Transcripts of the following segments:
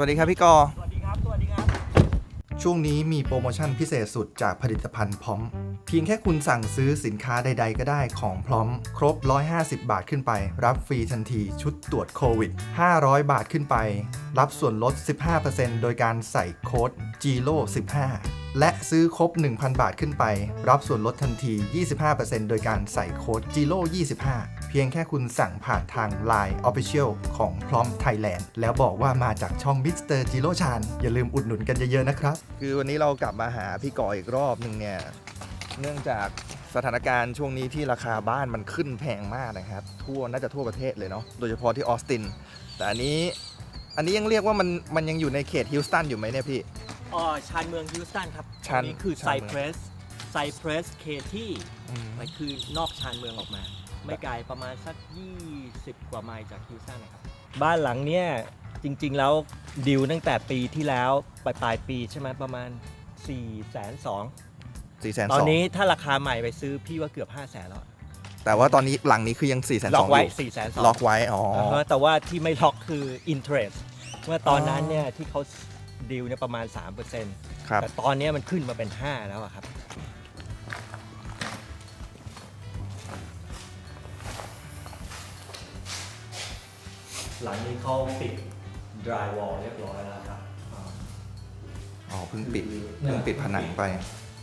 วัสดีครับพี่กอ สวัสดีครับ สวัสดีครับ ช่วงนี้มีโปรโมชั่นพิเศษสุดจากผลิตภัณฑ์พร้อม เพียงแค่คุณสั่งซื้อสินค้าใด ๆ ก็ได้ของพร้อม ครบ 150 บาทขึ้นไป รับฟรีทันทีชุดตรวจโควิด 500 บาทขึ้นไป รับส่วนลด 15%โดยการใส่โค้ด GILO 15 และซื้อครบ 1,000 บาทขึ้นไป รับส่วนลดทันที 25%โดยการใส่โค้ด GILO 25 เพียงแค่คุณสั่งผ่านทาง Line Official ของพร้อม Thailand แล้วบอกว่ามาจากช่อง Mr. Jiro Chan อย่าลืมอุดหนุนกันเยอะ ๆ นะครับ คือวันนี้เรากลับมาหาพี่ก่ออีกรอบหนึ่งเนี่ย เนื่องจากสถานการณ์ช่วงนี้ที่ราคาบ้านมันขึ้นแพงมากนะครับ ทั่วน่าจะทั่วประเทศเลยเนาะโดยเฉพาะที่ออสตินแต่อันนี้อันนี้ยังเรียกว่ามันมันยังอยู่ในเขตฮิลสตันอยู่ไหมเนี่ยพี่ อ๋อชานเมืองฮิวสตันครับชานตรงนี้คือชาไซนเมือง เพรสไซเพรสเคที่มันคือนอกชานเมืองออกมา ไม่ไกลประมาณสัก 20 กว่าไมล์จากฮิวสตันนะครับบ้านหลังเนี้ยจริงๆแล้วดิวตั้งแต่ปีที่แล้วปลายปลายปีใช่ไหมประมาณ4 2 0 0 0สี่แสนตสอนองนี้ถ้าราคาใหม่ไปซื้อพี่ว่าเกือบ5 0 0 0 0 0แล้วแต่ว่าตอนนี้หลังนี้คือยัง4ี่แสนล็สออกงไว้อยู่4 2 0 0 0ล็อกไว้ อ๋ออ่าฮะแต่ว่าที่ไม่ล็อกคือ interest เมื่อตอนนั้นเนี่ยที่เขา ดีลเนี่ยประมาณ 3%ครับ แต่ตอนเนี้ยมันขึ้นมาเป็น 5 แล้วอะครับ หลังนี้เขาปิด dry wall เรียบร้อยแล้วครับอ่า อ๋อเพิ่งปิดเพิ่งปิดผนังไป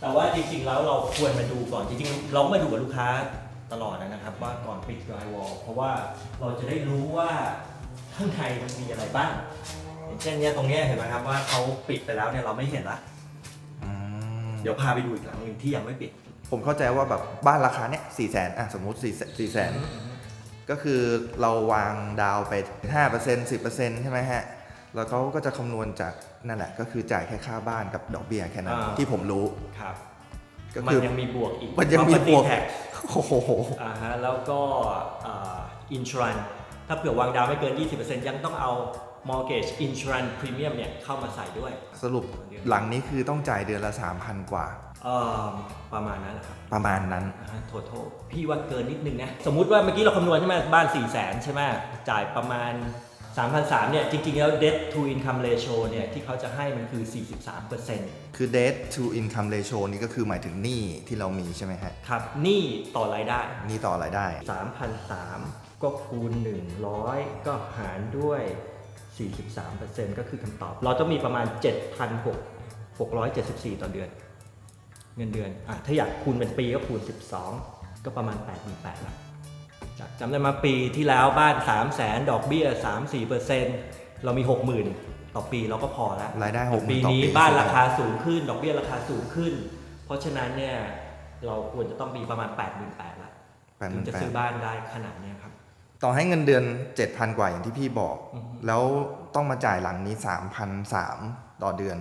แต่ว่าจริงๆ แล้วเราควรมาดูก่อนจริงๆ เราก็มาดูกับลูกค้าตลอดนะครับ ว่าก่อนปิด dry wall เพราะว่าเราจะได้รู้ว่าข้างในมันมีอะไรบ้างอย่าง เช่นเนี้ยตรงเนี้ยเห็นไหมครับว่าเขาปิดไปแล้วเนี่ยเราไม่เห็นละอืมเดี๋ยวพาไปดูอีกหลังหนึ่งที่ยังไม่ปิด ผมเข้าใจว่าแบบบ้านราคาเนี้ยสี่แสนอะสมมุติสี่สี่แสนก็คือเราวางดาวไป5% 10%ใช่ไหมฮะ แล้วเขาก็จะคำนวณจากนั่นแหละ ก็คือจ่ายแค่ค่าบ้านกับดอกเบี้ยแค่นั้นอ่า ที่ผมรู้ ครับก็มันคือ ยังมีบวกอีก มันยังมีบวกแท็กโอ้โห อ่าฮะแล้วก็อินช r รันถ้าเผื่อวางดาวไม่เกิน 20%ยังต้องเอา mortgage insurance premium เนี่ยเข้ามาใส่ด้วยสรุปหลังนี้คือต้องจ่ายเดือนละ 3,000 กว่า เอ่อประมาณนั้นแหละครับประมาณนั้นอ่าฮะ total พี่ว่าเกินนิดนึงนะ สมมุติว่าเมื่อกี้เราคำนวณใช่ไหมบ้าน 4 0 0 0 0 0ใช่ไหมจ่ายประมาณ 3,300เนี่ยจริงๆแล้ว debt to income ratio เนี่ยที่เขาจะให้มันคือ 43%คือ debt to income ratio นี่ก็คือหมายถึงหนี้ที่เรามีใช่ไหมฮะครับหนี้ต่อรายได้ หนี้ต่อรายได้3,003ก็คูณ 100 ก็หารด้วย 43%ก็คือคำตอบ เราต้องมีประมาณ 7,674 ต่อเดือน เงินเดือนอะถ้าอยากคูณเป็นปีก็คูณ 12 ก็ประมาณ 88,000ละจากจำได้มาปีที่แล้วบ้าน 3 0 0 0 0 0 ดอกเบี้ย 3-4%เรามี 60,000 ต่อปีเราก็พอแล้วรายได้60,000ปีต่อนี้ปีบ้านใช่ไหมราคาสูงขึ้น ดอกเบี้ยราคาสูงขึ้น เพราะฉะนั้นเนี่ยเราควรจะต้องมีประมาณ 88,000ละแปดหถึมื่งนจะแปซื้ดอบ้านได้ขนาดเนี้ยครับ ต่อให้เงินเดือน 7,000 กว่าอย่างที่พี่บอกอือฮึแล้วต้องมาจ่ายหลังนี้ 3,003ต่อเดือน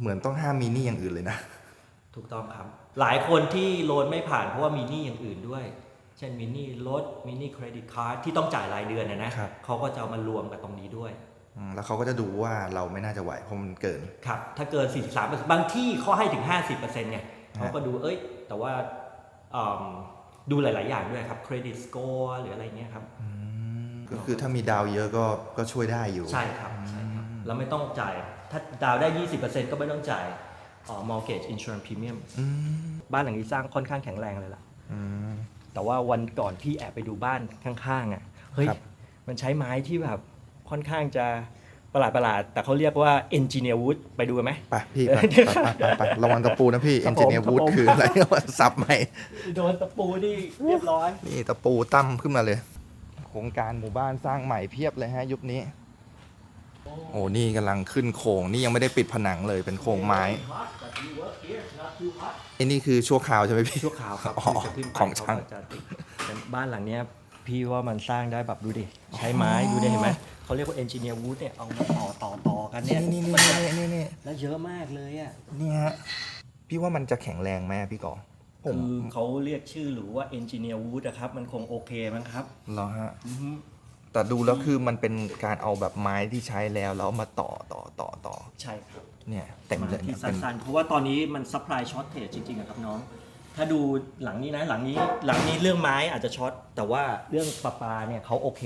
เหมือนต้องห้ามมีหนี้อย่างอื่นเลยนะ ถูกต้องครับ หลายคนที่โลนไม่ผ่านเพราะว่ามีหนี้อย่างอื่นด้วย เช่นมีหนี้รถมีหนี้เครดิตการ์ดที่ต้องจ่ายรายเดือนนะนะครับเขาก็จะเอามารวมกับตรงนี้ด้วยอืมแล้วเขาก็จะดูว่าเราไม่น่าจะไหวเพราะมันเกิน ครับ ถ้าเกิน 43%บางที่เขาให้ถึง 50%เนี่ยเขาก็ดูเอ้ย แต่ว่าอืมดูหลาย ๆ อย่างด้วยครับเครดิตส o อร์หรืออะไรเงี้ยครับ ก็คือถ้ามีดาวเยอะก็ก็ช่วยได้อยู่ ใช่ครับใช่ครับแล้วไม่ต้องจ่าย ถ้าดาวได้ 20%ก็ไม่ต้องจ่ายเอ่อ mortgage insurance premium อืมบ้านหลังนี้สร้างค่อนข้างแข็งแรงเลยล่ะอืมแต่ว่าวันก่อนพี่แอบไปดูบ้านข้างๆ อะ เฮ้ยครับมันใช้ไม้ที่แบบค่อนข้างจะประหลาดประหลาดๆแต่เขาเรียกว่า engineer wood ไปดูกันไหมไปพี่ไปไปไปไประวังตะปูนะพี่ครัเอนบผมจิเนียร์วูดครับผมคืออะไรสับใหม่ โดนตะปูนี่เรียบร้อย นี่ตะปูตั้มขึ้นมาเลย โครงการหมู่บ้านสร้างใหม่เพียบเลยฮะยุคนี้ โอ้นี่กำลังขึ้นโครงนี่ยังไม่ได้ปิดผนังเลยเป็นโครงไม้ไอ้นี่คือชั่วคราวใช่ไหมพี่ชั่วคราวครับอ๋อคือจะขึ้นไปของเขาช่างก็จะติดแต่บ้านหลังเนี้ยพี่ว่ามันสร้างได้แบบดูดิ ใช้ไม้ดูดิเห็นไหมเขาเรียกว่า engineer wood เนี่ยเอามาต่อต่อต่อกันเนี่ยนี่นี่นี่นี่นี่แล้วเยอะมากเลยอะนี่ฮะพี่ว่ามันจะแข็งแรงไหมอะพี่กอผม คือเขาเรียกชื่อหรือว่า engineer wood อะครับ มันคงโอเคมั้งครับเหรอฮะแต่ดูแล้วคือมันเป็นการเอาแบบไม้ที่ใช้แล้วแล้วเอามาต่อต่อต่อต่อ ใช่ครับ เนี่ยเต็มเลยที่เนี่ยเป็นสั้นๆ เพราะว่าตอนนี้มัน supply shortage จริงๆอะครับน้อง ถ้าดูหลังนี้นะหลังนี้หลังนี้เรื่องไม้อาจจะช็อต แต่ว่าเรื่องประปาเนี่ยเขาโอเค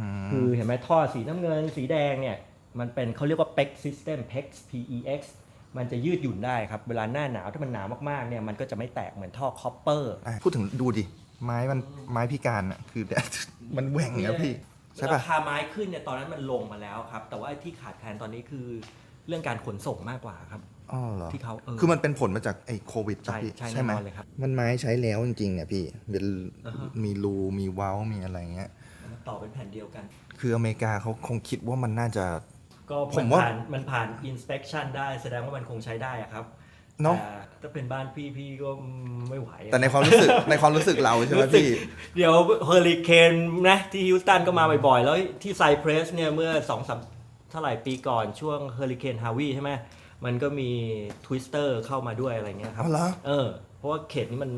อืมคือเห็นไหมท่อสีน้ำเงินสีแดงเนี่ย มันเป็นเขาเรียกว่า PEX system PEX PEX มันจะยืดหยุ่นได้ครับ เวลาหน้าหนาวถ้ามันหนาวมากๆเนี่ยมันก็จะไม่แตกเหมือนท่อคอปเปอร์ อะพูดถึงดูดิ ไม้มันไม้พิการอะ คือ มันแหว่งนะพี่ ใช่ปะราคาไม้ขึ้นเนี่ยตอนนั้นมันลงมาแล้วครับ แต่ว่าไอ้ที่ขาดแคลนตอนนี้คือเรื่องการขนส่งมากกว่าครับ อ๋อเหรอที่เขาเออคือมันเป็นผลมาจากไอ้โควิดใช่ปะพี่ใช่ใช่ไหมแน่นอนเลยครับมันไม้ใช้แล้วจริงๆเนี่ยพี่เป็นอ่าฮะ มีรูมีเว้ามีอะไรเงี้ย มันต่อเป็นแผ่นเดียวกัน คืออเมริกาเขาคงคิดว่ามันน่าจะ ก็ผมันมว่า ผ่านมันผ่าน inspection ได้แสดงว่ามันคงใช้ได้อะครับเนาะแต่ถ้าเป็นบ้านพี่พี่ก็ไม่ไหวอะแต่ในความรู้สึกในความรู้สึกเราใช่ไหมรู้สึกพี่ เดี๋ยวเฮอริเคนนะที่ฮิวสตันก็มาบ่อยๆ แล้วที่ไซเพรสเนี่ยเมื่อสองสามเท่าไหร่ปีก่อนช่วงเฮอริเคนฮาวีใช่ไหมมันก็มีทวิสเตอร์เข้ามาด้วยอะไรเงี้ยครับ อ๋อเหรอ เออ เพราะว่าเขตนี้มัน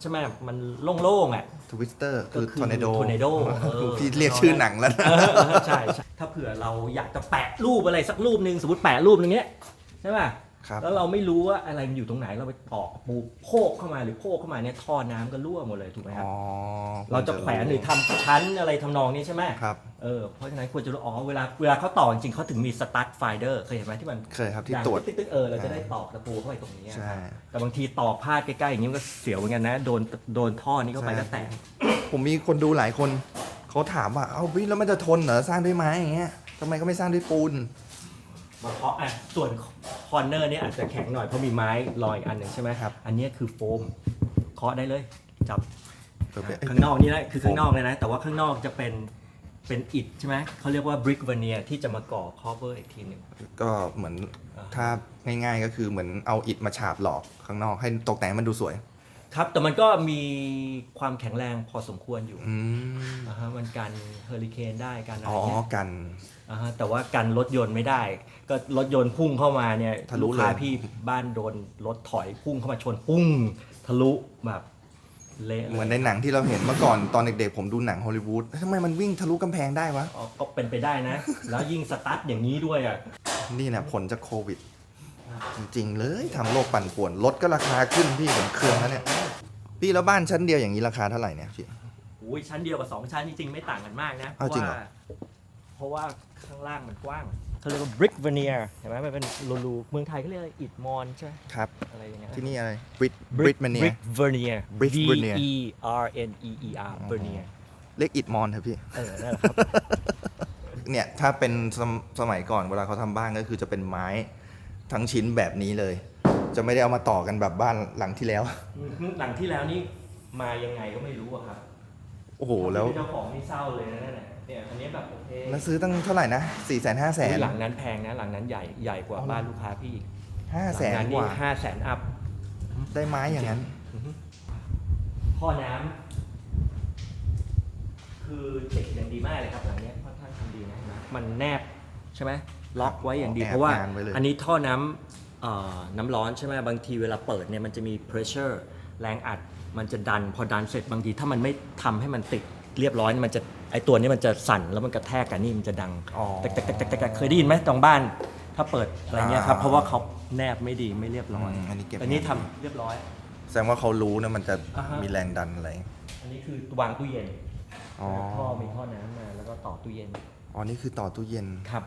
ใช่ไหมมันโล่งๆอะทวิสเตอร์ก็คือคือทอร์นาโด tornado เออพี่เรียกชื่อหนังแล้วนะเออเออใช่ใช่ถ้าเผื่อเราอยากจะแปะรูปอะไรสักรูปหนึ่งสมมติแปะรูปหนึงเนี้ยใช่ป่ะ ครับแล้วเราไม่รู้ว่าอะไรมันอยู่ตรงไหนเราไปตอกปูโพกเข้ามาหรือโพกเข้ามาเนี่ยท่อน้ำก็รั่วหมดเลยถูกไหมครับอ๋อเราจะแขวนหรือทำชั้นอะไรทำนองนี้ใช่ไหมครับ เออเพราะฉะนั้นควรจะรู้อ๋อเวลาเวลาเขาต่อจริงๆเขาถึงมีสตาร์ทไฟเดอร์เคยเห็นไหมที่มันเคยครับที่อย่างตรวจตึ๊กๆเออเราจะได้ตอกตะปูเข้าไปตรงนี้ใช่แต่บางทีตอกพลาดใกล้ๆอย่างนี้มันก็เสียวเหมือนกันนะโดนโดนท่อนี้เข้าไปใช่ก็แตก ผมมีคนดูหลายคน เขาถามว่า เอ้าพี่แล้วมันจะทนเหรอสร้างด้วยไม้อย่างเงี้ยทำไมก็ไม่สร้างด้วยปูน มาเคาะอะส่วนคอร์เนอร์เนี่ยอาจจะแข็งหน่อยเพราะมีไม้ลอยอีกอันหนึ่งใช่ไหมครับ อันเนี้ยคือโฟมเคาะได้เลย จับเผื่อเป็นเอ้ยข้างนอกนี่นะคือข้างนอกเลยนะ แต่ว่าข้างนอกจะเป็นเป็นอิฐใช่ไหมเขาเรียกว่า brick veneer ที่จะมาก่อ cover อีกทีหนึ่งก็เหมือนอ่าถ้าง่ายๆก็คือเหมือนเอาอิฐมาฉาบหลอกข้างนอกให้ตกแต่งให้มันดูสวย ครับแต่มันก็มีความแข็งแรงพอสมควรอยู่อืมนะฮะมันกันเฮอริเคนได้กันอะไรอ๋อเงี้ยกันอ่าฮะแต่ว่ากันรถยนต์ไม่ได้ ก็รถยนต์พุ่งเข้ามาเนี่ยทะลุลูกค้าเลย พี่บ้านโดนรถถอยพุ่งเข้ามาชนปุ้งทะลุแบบเละลยเหมือนในหนังที่เราเห็นเมื่อก่อนตอนเด็กๆผมดูหนังฮอลลีวูดทำไมมันวิ่งทะลุกำแพงได้วะ อ๋อก็เป็นไปได้นะ แล้วยิ่งสตาร์ทอย่างนี้ด้วยอะ นี่นะผลจากโควิด จริงๆเลยทำโลกปั่นป่วนรถก็ราคาขึ้นพี่ผมเครืองแล้วเนี่ย พี่แล้วบ้านชั้นเดียวอย่างนี้ราคาเท่าไหร่เนี่ยพี่ อุ้ยชั้นเดียวกับสองชั้นจริงๆไม่ต่างกันมากนะเพอ้าวราะจริงว่าเหรอเพราะว่าข้างล่างมันกว้างเขาเรียกว่า brick veneer เห็นไหมมันเป็นรูๆเมืองไทยเขาเรียกอะไรอิฐมอนใช่ไหมครับอะไรอย่างเงี้ย ที่นี่อะไรบริดบริดมาเนีย brick veneer Brick V veneer E R N E E R veneer เรียกอิดมอนเถอะพี่ เออนั่นแหละครับ เนี่ยถ้าเป็นสมสมัยก่อนเวลาเขาทำบ้านก็คือจะเป็นไม้ ทั้งชิ้นแบบนี้เลย จะไม่ได้เอามาต่อกันแบบบ้านหลังที่แล้ว หลังที่แล้วนี่มายังไงก็ไม่รู้อะครับโอ้โหแล้วเจ้าของนี่เศร้าเลยนะนั่นแหละเนี่ยอันนี้แบบโอเคแล้วซื้อตั้งเท่าไหร่นะสี่แสนห้าแสนหลังนั้นแพงนะหลังนั้นใหญ่ใหญ่กว่าเอาเหรอบ้านลูกค้าพี่อีกห้าหลัแสนนั้นกนี่ว่าห้าแสนอัพได้ไม้อย่างนั้นท่อน้ำคือเด็กอย่างดีมากเลยครับหลังเนี้ยค่อนข้างทำดีนะมันแนบใช่ไหม ล็อกไว้อย่างดีแอบเพราะว่างานไว้เลย อันนี้ท่อน้ำเอ่อน้ำร้อนใช่ไหมบางทีเวลาเปิดเนี่ยมันจะมี pressure แรงอัดมันจะดัน พอดันเสร็จบางทีถ้ามันไม่ทำให้มันติดเรียบร้อยมันจะไอตัวนี้มันจะสั่นแล้วมันกระแทกกันนี่มันจะดังอ๋อแตกๆๆๆๆเคยได้ยินไหมตรงบ้าน ถ้าเปิดอะไรเงี้ยครับอ่าเพราะว่าเขาแนบไม่ดีไม่เรียบร้อยอืมอันนี้เก็บอันนี้ทำเรียบร้อย แสดงว่าเขารู้นะมันจะอ่าฮะ มีแรงดันอะไร อันนี้คือวางตู้เย็นอ๋อ ท่อมีท่อน้ำมาแล้วก็ต่อตู้เย็นอ๋อ นี่คือต่อตู้เย็น ครับ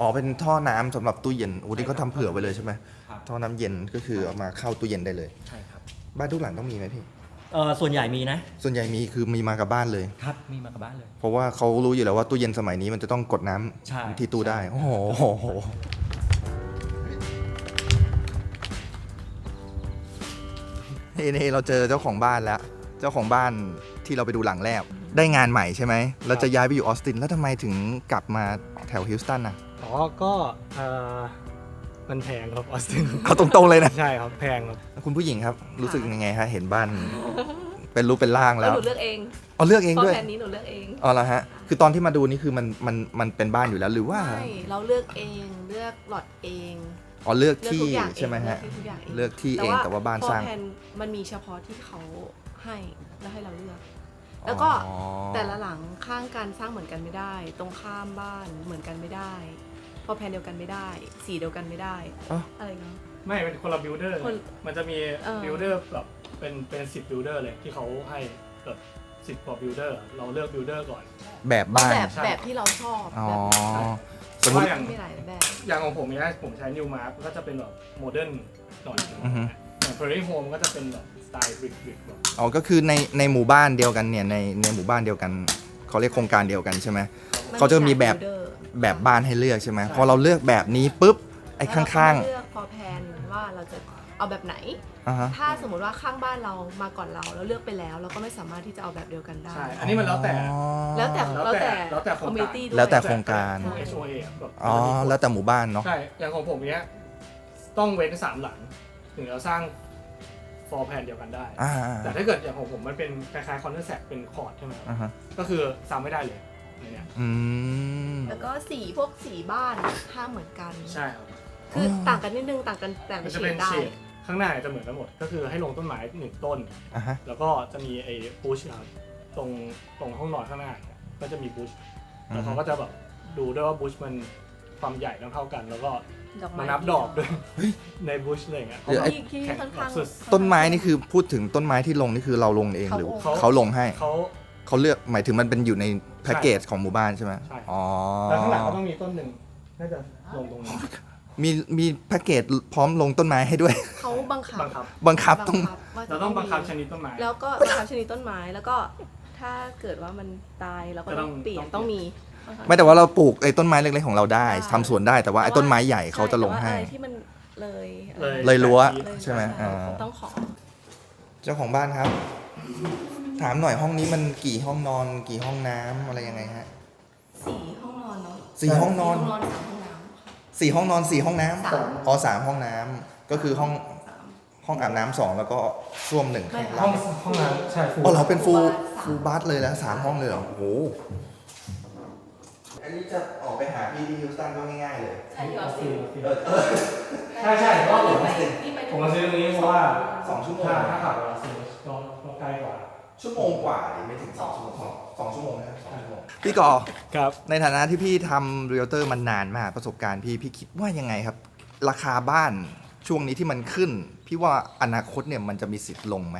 อ๋อเป็นท่อน้ำสำหรับตู้เย็นโอ้ที่เขาทำเผื่อไว้เลยใช่ไหมครับ ท่อน้ำเย็นก็คือเอามาเข้าตู้เย็นได้เลย ใช่ครับบ้านทุกหลังต้องมีไหมพี่ เออส่วนใหญ่มีนะ ส่วนใหญ่มีคือมีมากับบ้านเลย ครับ มีมากับบ้านเลย เพราะว่าเขารู้อยู่แล้วว่าตู้เย็นสมัยนี้มันจะต้องกดน้ำใช่ ที่ตู้ได้ โอ้โหนี่นี่เราเจอเจ้าของบ้านแล้ว เจ้าของบ้านที่เราไปดูหลังแรกได้งานใหม่ใช่ไหมแล้วจะย้ายไปอยู่ออสตินแล้วทำไมถึงกลับมาแถวฮิลสตันอะ อ๋อก็เอ่อมันแพงครับออสตินเอาตรงๆเลยนะ ใช่ครับแพงครับ คุณผู้หญิงครับ รู้สึกยังไงฮะเห็นบ้าน เป็นรูปเป็นร่างเอแล้อวหนูเลือกเองเอาเลือกเองเพราะด้วยแผนนี้หนูเลือกเองอ๋อเหรอฮะ คือตอนที่มาดูนี่คือมันมันมันเป็นบ้านอยู่แล้วหรือว่า ใช่เราเลือกเองเลือกหลอดเองอ๋อเลือกเลือกที่ทุกอย่างเองใช่ไหมฮะ เลือกทุกอย่างเองเลือกที่เองแต่ว่าบ้านพอสร้างแผนมันมีเฉพาะที่เขาให้แล้วให้เราเลือก แล้วก็อ๋อแต่ละหลังข้างกันสร้างเหมือนกันไม่ได้ ตรงข้ามบ้านเหมือนกันไม่ได้ พอแผนเดียวกันไม่ได้ สีเดียวกันไม่ได้ อ๋ออะไรเงี้ย ไม่เป็นคนละบิลเดอร์คนมันจะมีเออ บิลเดอร์แบบเป็นเป็นสิบบิลเดอร์เลยที่เขาให้แบบสิบกว่าบิลเดอร์เราเลือกบิลเดอร์ก่อน แบบบ้าน แบบใช่แบบที่เราชอบอ๋อ แบบสมมติว่าอย่างมีหลายแบบ อย่างของผมเนี่ยผมใช้ New Mark ก็จะเป็นแบบโมเดิร์นหน่อยอือฮึ อย่าง Prairie Home ก็จะเป็นแบบสไตล์บริกบริกแบบอ๋อ ก็คือในในหมู่บ้านเดียวกันเนี่ย ในในหมู่บ้านเดียวกัน เขาเรียกโครงการเดียวกันใช่ไหมเขาจะมีแบบ แบบบ้านให้เลือกใช่ไหมพอเราเลือกแบบนี้ปุ๊บไอ้ข้างๆเลือกพอแพนว่าเราจะเอาแบบไหนๆอ่าฮะ ถ้าสมมติว่าข้างบ้านเรามาก่อนเราแล้วเลือกไปแล้ว เราก็ไม่สามารถที่จะเอาแบบเดียวกันได้ ใช่ อันนี้มันแล้วแต่อ๋อแล้วแต่แล้แล้ววแต่แต่แล้วแต่โครงการ community ด้วย แล้วแต่ โครงการพวก HOA อะแบบอ๋อ แล้วแต่หมู่บ้านเนาะ ใช่ อย่างของผมเนี้ย ต้องเว้นสามหลัง ถึงจะสร้างฟอร์แพนเดียวกันได้ อ่าแต่ถ้าเกิดอย่างของผมมันเป็นคล้ายๆคอนเทนต์แซเป็นคอร์ดใช่ไหมครับอ่าฮะก็คือซ้ำไม่ได้เลยอัน เนี่ยอืมแล้วก็สีพวกสีบ้านห้ามเหมือนกัน ใช่ครับ คือต่างกันนิดนึงต่างกันแต่มันเฉจะเป็นดได้ เฉดข้างหน้าเนี่ยจะเหมือนกันหมด ก็คือให้ลงต้นไม้หนึ่งต้น อ่าฮะแล้วก็จะมีไอ้บูชครับตรงตรงห้องนอนข้างหน้าเนี่ยก็จะมีบูชแล้วเขาก็จะแบบดูด้วยว่าบูชมันความใหญ่ต้องเท่ากัน แล้วก็ดอกไม้มานับดอกด้วยในบูชอะไรอย่างเงี้ยเดี๋ยวไอ้ที่ที่แข่งค่อนข้าง สุด ต้นไม้นี่คือพูดถึงต้นไม้ที่ลงนี่คือเราลงเองหรือเขาเขาลงให้ เขาเขาเลือกหมายถึงมันเป็นอยู่ใน แพ็กเกจของหมู่บ้านใช่ไหมใช่ อ๋อแล้วข้างหลังก็ต้องมีต้นหนึ่งน่าจะลงตรงนี้มีมีแพ็กเกจพร้อมลงต้นไม้ให้ด้วย เขาบังคับบังคับ บังคับต้อง ว่าจะเราต้องบังคับชมีนิดต้นไม้ แล้วก็บังคับชนิดต้นไม้แล้วก็ถ้าเกิดว่ามันตายเราก็ก็ต้ต้อองงเปลี่ยนต้ต้อองงเปลี่มียนไม่แต่ว่าเราปลูกไอ้ต้นไม้เล็กๆของเราได้ได้ทำสวนได้แต่ว่าไอ้ต้นไม้ใหญ่เขาจะลงให้ ช่แต่ว่าอะไรที่มันเลยเลย เลยรั้ว เลยใช่ไหมอ่า ต้องขอ เจ้าของบ้านครับ ถามหน่อยห้องนี้มันกี่ห้องนอนกี่ห้องน้ำอะไรยังไงฮะ สี่ห้องนอนเนาะสี่ห้องนอน สี่ห้องนอนสามห้องน้ำค่ะ สี่ห้องนอนสี่ห้องน้สามำอ๋อสามห้องน้ำก็คือห้องสาม ห้องอาบน้ำสองแล้วก็ส้วมหนึ่งไม่ ข้างห้ล่าองงห้องน้ำใช่ฟูอ๋อเราเป็นฟูฟูลฟูลบัสเลยแล้วสามห้องเลยเหรอโอ้โหอันนี้จะออกไปหาพี่ที่ฮิวสตันก็ง่ายๆเลยใช่ที่ออสซิลใช่ใช่เพราะผม นี่ไปผมมาซื้อตรงนี้เพราะว่าสองชั่วโมงถ้าถ้าขับเวลาซื้อก็ก็ใกล้กว่า ชั่วโมงกว่าดิไม่ถึงสองชั่วโมงสองสองชั่วโมงนะครับสองชั่วโมงพี่กอครับ ในฐานะที่พี่ทำเรียลเตอร์มันนานมากประสบการณ์พี่พี่คิดว่ายังไงครับ ราคาบ้านช่วงนี้ที่มันขึ้น พี่ว่าอนาคตเนี่ยมันจะมีสิทธิ์ลงไหม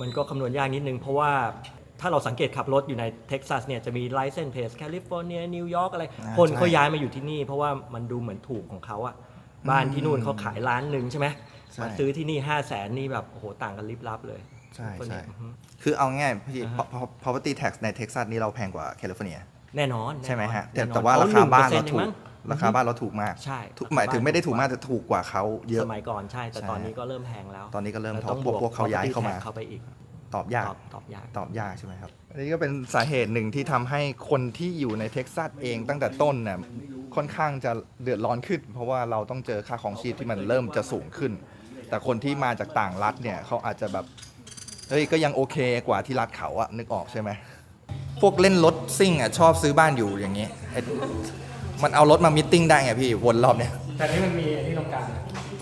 มันก็คำนวณยากนิดนึง เพราะว่าถ้าเราสังเกตขับรถอยู่ในเท็กซัสเนี่ยจะมีไลเซนเพสแคลิฟอร์เนียนิวยอร์กอะไรอ่าคนใช่เขาย้ายมาอยู่ที่นี่ เพราะว่ามันดูเหมือนถูกของเขาอะบ้านที่นู่นเขาขายล้านหนึ่งใช่ไหมใช่มาซื้อที่นี่5 0 0แสนนี่แบบโอ้โหต่างกันลิบลับเลย ใช่คนใช่นี้อือฮึคือเอาง่ายพี่อ่าฮะพ property tax ในเท็กซัสนี่เราแพงกว่าแคลิฟอร์เนีย แน่นอนใช่ไหมฮะแต่น่นอนแต่ว่าราคาบ้านเรา1%ถูเองกมั้งราคาบ้านเราถูกมากใช่ถูกหมายถึงไม่ได้ถูกมากแต่ถูกกว่าเขาเยอะสมัยก่อนใช่ แต่ใช่ตอนนี้ก็เริ่มแพงแล้ว ตอนนี้ก็เริ่มแล้วเพต้องราะพวกบวกพวกเขาย้ายเข้ามา property tax เข้าไปอีกตอบยากตอบตอบยากตอบยากใช่ไหมครับอันนี้ก็เป็นสาเหตุหนึ่งที่ทำให้คนที่อยู่ในเท็กซัสเองตั้งแต่ต้นน่ะค่อนข้างจะเดือดร้อนขึ้น เพราะว่าเราต้องเจอค่าของชีพที่มันเริ่มจะสูงขึ้น แต่คนที่มาจากต่างรัฐเนี่ยเขาอาจจะแบบ เฮ้ยก็ยังโอเคกว่าที่รัฐเขาอะนึกออกใช่ไหมพวกเล่นรถซิ่งอะชอบซื้อบ้านอยู่อย่างนี้ไอ้มันเอารถมามิทติ้งได้ไงพี่วนรอบเนี่ยแต่นี่มันมีอันที่ตรงกลาง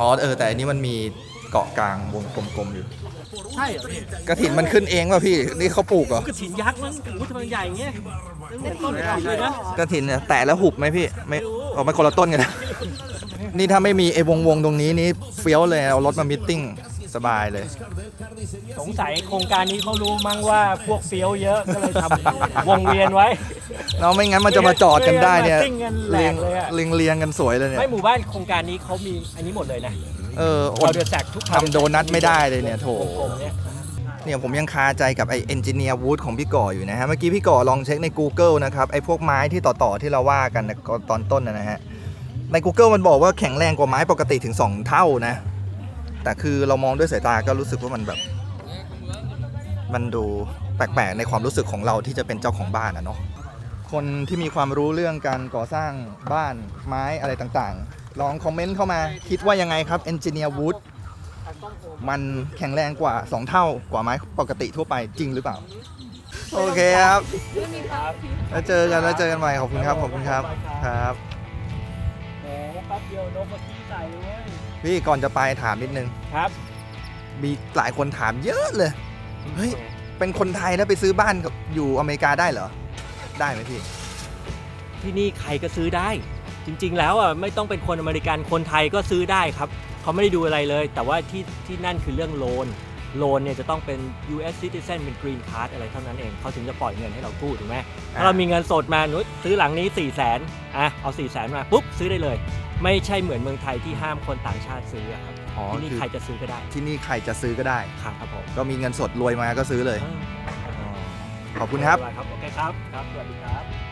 อ๋อเออแต่อันนี้มันมีเกาะกลางวงกลมๆอยู่ใช่เหรอพี่กระถินมันขึ้นเองป่ะพี่นี่เขาปลูกเหรอกระถินยักษ์มั้งโอ้โหทำไมใหญ่อย่างเงี้ยเหมือนต้นกระถินเลยนะกระถินเนี่ยแตะแล้วหุบไหมพี่ไม่ออกมาคนละต้นกันนะนี่ถ้าไม่มีไอ้วงวงๆตรงนี้นี่เฟี้ยวเลยเอารถมามิทติ้ง สบายเลย สงสัยโครงการนี้เขารู้มั้งว่าพวกเฟี้ยวเยอะก็เลยทำวงเวียนไว้เราไม่งั้นมันจะมาจอดกันได้เนี่ยไม่งั้นมาซิ่งกันแหลเรียงกเลยอะเรียงเรียงกันสวยเลยเนี่ยไม่หมู่บ้านโครงการนี้เขามีอันนี้หมดเลยนะเอออเราดเดือดแสกทุกทำโดนัทไม่ได้เลยเนี่ยโถกลมๆเนี่ยเนี่ยผมยังคาใจกับไอ้เอนจิเนียร์วูดของพี่ก่ออยู่นะฮะ เมื่อกี้พี่ก่อลองเช็คใน Google นะครับ ไอ้พวกไม้ที่ต่อ ๆ ที่เราว่ากันนะตอนต้นนะนะฮะ ใน Google มันบอกว่าแข็งแรงกว่าไม้ปกติถึง 2 เท่านะ แต่คือเรามองด้วยสายตาก็รู้สึกว่ามันแบบ มันดูแปลกๆในความรู้สึกของเราที่จะเป็นเจ้าของบ้านอะเนาะคนที่มีความรู้เรื่องการก่อสร้างบ้านไม้อะไรต่างๆ ลองคอมเมนต์เข้ามาคิดว่ายังไงครับเอนจิเนียร์วูดมันแข็งแรงกว่า 2 เท่ากว่าไม้ปกติทั่วไปจริงหรือเปล่า โอเคครับ แล้วเจอกันแล้วเจอกันใหม่ขอบคุณครับขอบคุณครับครับโอ้ แป๊บเดียวนกมาขี้ใส่เลยพี่ก่อนจะไปถามนิดนึง ครับมีหลายคนถามเยอะเลย เฮ้ย เป็นคนไทยแล้วไปซื้อบ้านกับอยู่อเมริกาได้เหรอ ได้ไหมพี่ ที่นี่ใครก็ซื้อได้ จริง ๆ แล้วอะไม่ต้องเป็นคนอเมริกันคนไทยก็ซื้อได้ครับ เขาไม่ได้ดูอะไรเลย แต่ว่าที่ที่นั่นคือเรื่องโลน โลนเนี่ยจะต้องเป็น US citizen เป็น green card อะไรเท่านั้นเองเขาถึงจะปล่อยเงินให้เรากู้ถูกไหมถ้าเรามีเงินสดมาหนุยซื้อหลังนี้4 0 0 0 0นอะเอา4 0 0 0 0 0มาปุ๊บซื้อได้เลย ไม่ใช่เหมือนเมืองไทยที่ห้ามคนต่างชาติซื้ออะครับอ๋อที่นี่คือ ใครจะซื้อก็ได้ที่นี่ใครจะซื้อก็ได้ ครับครับผมก็มีเงินสดรวยมาก็ซื้อเลยอ่าขอบคุณครับครับ โอเคครับครับสวัสดีครับ